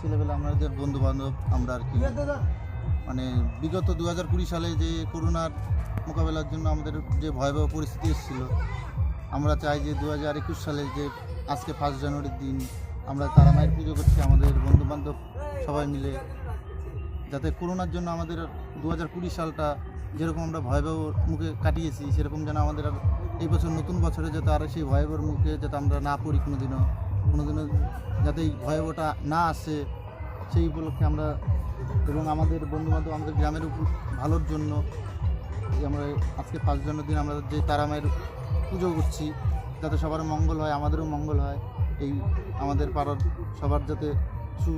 ছেলেবেলা আমাদের বন্ধু বান্ধব আমরা আর কি। মানে বিগত দু হাজার কুড়ি সালে যে করোনার মোকাবেলার জন্য আমাদের যে ভয়াবহ পরিস্থিতি এসেছিল, আমরা চাই যে দু হাজার একুশ সালে যে আজকে ফার্স্ট জানুয়ারির দিন আমরা তারা মায়ের পুজো করছি, আমাদের বন্ধু বান্ধব সবাই মিলে, যাতে করোনার জন্য আমাদের দু হাজার কুড়ি সালটা যেরকম আমরা ভয়াবহ মুখে কাটিয়েছি, সেরকম যেন আমাদের এই বছর নতুন বছরে যাতে আর সেই ভয়াবহর মুখে যাতে আমরা না পড়ি কোনোদিনও। কোনোদিনও যাতে এই ভয়াবহটা না আসে সেই উপলক্ষে আমরা এবং আমাদের বন্ধুবান্ধব আমাদের গ্রামের উপর ভালোর জন্য আমরা আজকে পাঁচ জনের দিন আমরা যে তারা মায়ের পুজো করছি যাতে সবার মঙ্গল হয় আমাদেরও মঙ্গল হয় এই আমাদের পাড়ার সবার যাতে সু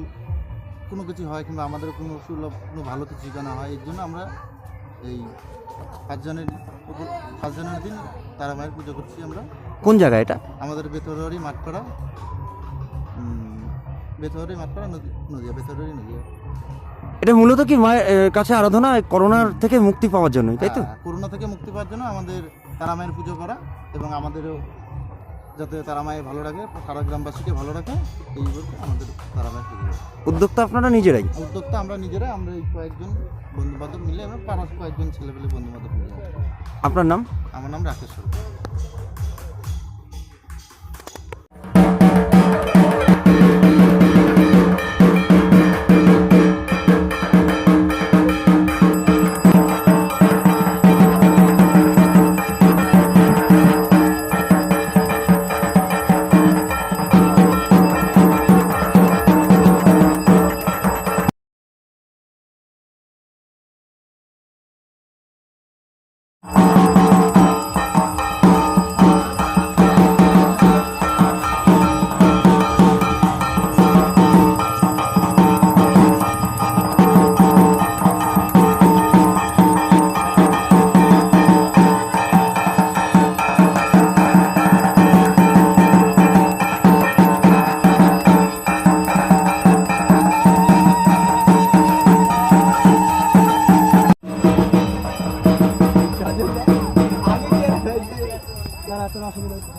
কোনো কিছু হয় কিংবা আমাদেরও কোনো সুলভ কোনো ভালো কিছু জানা হয় এর জন্য আমরা এই পাঁচজনের উপর পাঁচজনের দিন তারা মায়ের পুজো করছি আমরা। কোন জায়গায় এটা? আমাদের বেতরবাড়ি মাঠপাড়া। মাঠপাড়া নদীয়া নদীয়া। এটা মূলত কি মায়ের কাছে আরাধনা করোনার থেকে মুক্তি পাওয়ার জন্যই তাই তো? হ্যাঁ, করোনা থেকে মুক্তি পাওয়ার জন্য আমাদের তারা মায়ের পুজো করা এবং আমাদেরও যাতে তারা মায়ের ভালো রাখে সারা গ্রামবাসীকে ভালো রাখে এই বলতে আমাদের তারা মায়ের পুজো উদ্যোক্তা আপনারা নিজেরাই? উদ্যোক্তা আমরা নিজেরা আমরা এই কয়েকজন বন্ধু বান্ধব মিলে আমরা পাড়ার কয়েকজন ছেলেপেলে বন্ধু বান্ধব মিলে। আপনার নাম? আমার নাম রাকেশ সরকার। आपल्याला तर असं बोलायचं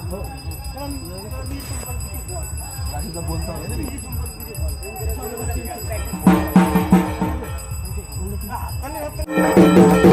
बोलतो